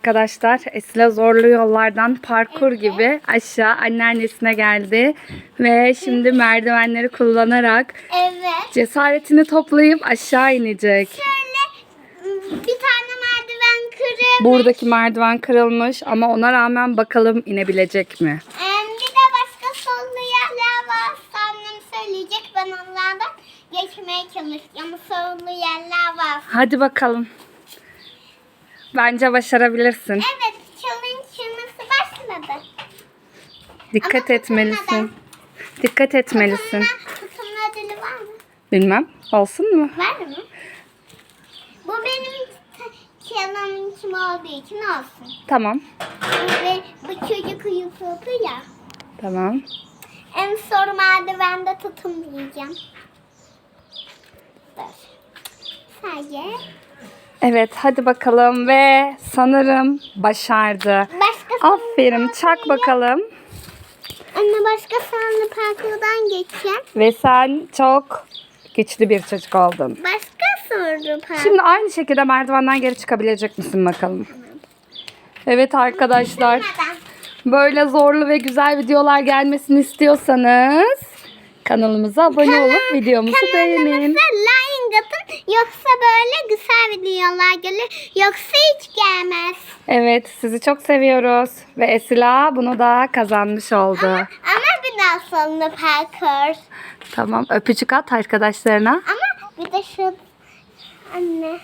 Arkadaşlar Esila zorlu yollardan parkur gibi aşağı anneannesine geldi. Ve şimdi merdivenleri kullanarak Evet. cesaretini toplayıp aşağı inecek. Şöyle bir tane merdiven kırıp Buradaki merdiven kırılmış ama ona rağmen bakalım inebilecek mi? em, bir de başka sollu yerler var. Annem söyleyecek ben onlardan geçmeye çalışacağım. Sollu yerler var. Hadi bakalım. Bence başarabilirsin. Evet challenge şırması başladı. Dikkat Ama etmelisin. tutunmadan. Dikkat etmelisin. Tutunma, tutunma ödülü var mı? Bilmem. Olsun mu? Var mı? Bu benim challenge'ım olduğu için olsun. Tamam. Ve bu çocuk uyuyordu ya. Tamam. En son merdivende tutunmayacağım. Dur. Sadece Evet hadi bakalım ve sanırım başardı. başka Aferin çak bakalım. Anne başka sanlı parkurdan geçeceğim. Ve sen çok güçlü bir çocuk oldun. Başka sordu parkur. Şimdi aynı şekilde merdivenden geri çıkabilecek misin bakalım? Evet arkadaşlar böyle zorlu ve güzel videolar gelmesini istiyorsanız kanalımıza abone olup videomuzu beğenin. Like. Yoksa böyle güzel videolar gelir. Yoksa hiç gelmez. Evet sizi çok seviyoruz ve Esila bunu da kazanmış oldu. Ama bir daha sonlu parkur. Tamam öpücük at arkadaşlarına. Ama bir de şu anne